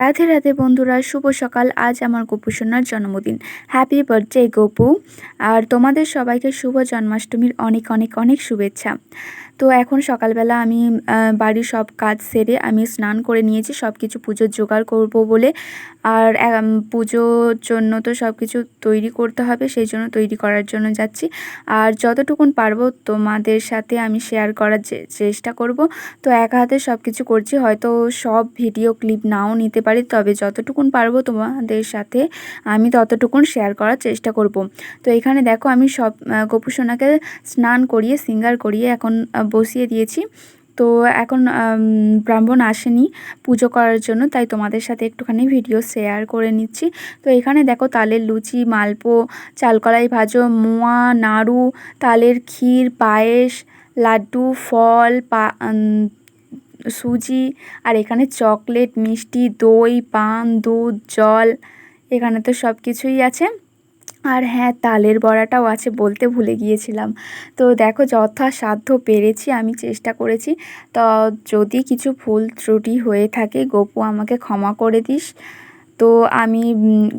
রাধে রাধে বন্ধুরা, শুভ সকাল। আজ আমার গোপুসোনার জন্মদিন। Happy birthday Gopu. আর তোমাদের সবাইকে শুভ জন্মাষ্টমীর অনেক অনেক অনেক শুভেচ্ছা। তো এখন সকালবেলা আমি বাড়ির সব কাজ সেরে আমি স্নান করে নিয়েছি সব কিছু পুজোর জোগাড় করব বলে। আর পুজোর জন্য তো সব কিছু তৈরি করতে হবে সেই জন্য তৈরি করার জন্য যাচ্ছি। আর যতটুকুন পারব তোমাদের সাথে আমি শেয়ার করার চেষ্টা করব। তো এক হাতে সব কিছু করছি হয়তো সব ভিডিও ক্লিপ নাও নিতে পারি তবে যতটুকুন পারব তোমাদের সাথে আমি ততটুকুন শেয়ার করার চেষ্টা করব। তো এখানে দেখো আমি সব আহ, গোপু সোনাকে স্নান করিয়ে সিঙ্গার করিয়ে এখন বসিয়ে দিয়েছি। তো এখন ব্রাহ্মণ আসেনি পুজো করার জন্য, তাই তোমাদের সাথে একটুখানি ভিডিও শেয়ার করে নিচ্ছি। তো এখানে দেখো তালের লুচি, মালপো, চালকলাই ভাজো, মোয়া, নাড়ু, তালের ক্ষীর, পায়েস, লাড্ডু, ফল, পা সুজি, আর এখানে চকলেট, মিষ্টি, দই, পান, দুধ, জল, এখানে তো সব কিছুই আছে। আর হ্যাঁ তালের বড়াটাও আছে বলতে ভুলে গিয়েছিলাম। তো দেখো যথাসাধ্য পেরেছি, আমি চেষ্টা করেছি। তো যদি কিছু ভুল ত্রুটি হয়ে থাকে, গপু আমাকে ক্ষমা করে দিস। তো আমি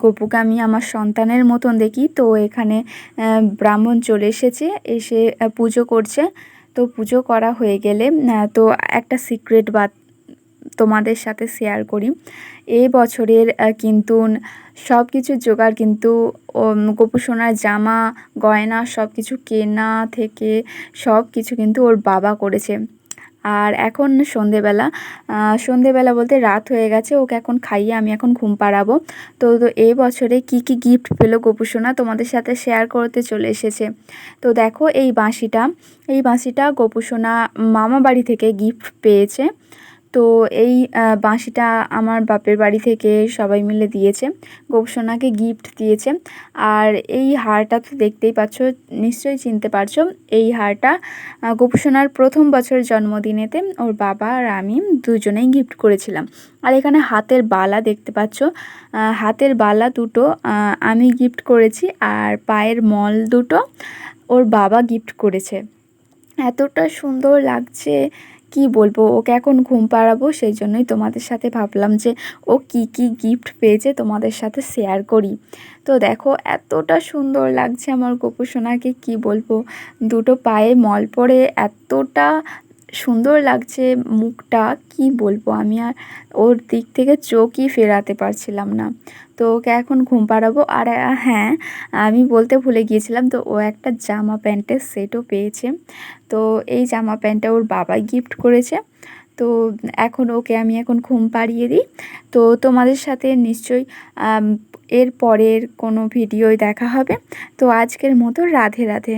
গপুকে আমি আমার সন্তানের মতন দেখি। তো এখানে ব্রাহ্মণ চলে এসেছে, এসে পুজো করছে। তো পুজো করা হয়ে গেলে তো একটা সিক্রেট বা তোমাদের সাথে শেয়ার করি। এই বছরের কিন্তু সব কিছুর জোগাড় কিন্তু উম, গোপু সোনার জামা গয়না সব কিছু কেনা থেকে সব কিছু কিন্তু ওর বাবা করেছে। আর এখন সন্ধেবেলা সন্ধেবেলা বলতে রাত হয়ে গেছে ওকে এখন খাইয়ে আমি এখন ঘুম পাড়াবো। তো তো এই বছরে কি কি গিফট পেল গোপু সোনা তোমাদের সাথে শেয়ার করতে চলে এসেছে। তো দেখো এই বাঁশিটা এই বাঁশিটা গোপু সোনা মামা বাড়ি থেকে গিফট পেয়েছে। তো এই বাঁশিটা আমার বাপের বাড়ি থেকে সবাই মিলে দিয়েছে। গোপসোনাকে গিফট দিয়েছে। আর এই হারটা তো দেখতেই পাচ্ছ, নিশ্চয়ই চিনতে পারছ, এই হারটা গোপসোনার প্রথম বছর জন্মদিনেতে ওর বাবা আর আমি দুজনেই গিফট করেছিলাম। আর এখানে হাতের বালা দেখতে পাচ্ছ হাতের বালা দুটো আমি গিফট করেছি আর পায়ের মল দুটো ওর বাবা গিফট করেছে। এতটা সুন্দর লাগছে কি বলব, ওকে এখন ঘুম পাড়াবো, সেই জন্যই তোমাদের সাথে ভাবলাম যে ও কি কি গিফট পেয়েছে তোমাদের সাথে শেয়ার করি। তো দেখো, এতটা সুন্দর লাগছে আমার গোপু সোনাকে কি বলব, দুটো পায়ে মল পড়ে এতটা সুন্দর লাগছে মুখটা, কি বলব? আমি আর ওর দিক থেকে চোখই ফেরাতে পারছিলাম না। তো ওকে এখন ঘুম পাড়াবো। আর হ্যাঁ আমি বলতে ভুলে গিয়েছিলাম, তো ও একটা জামা প্যান্টের সেটও পেয়েছে। তো এই জামা প্যান্টটা ওর বাবা গিফট করেছে। তো এখন ওকে আমি এখন ঘুম পাড়িয়ে দিই। তো তোমাদের সাথে নিশ্চয়ই এর পরের কোনো ভিডিওয় দেখা হবে। তো আজকের মতো রাধে রাধে।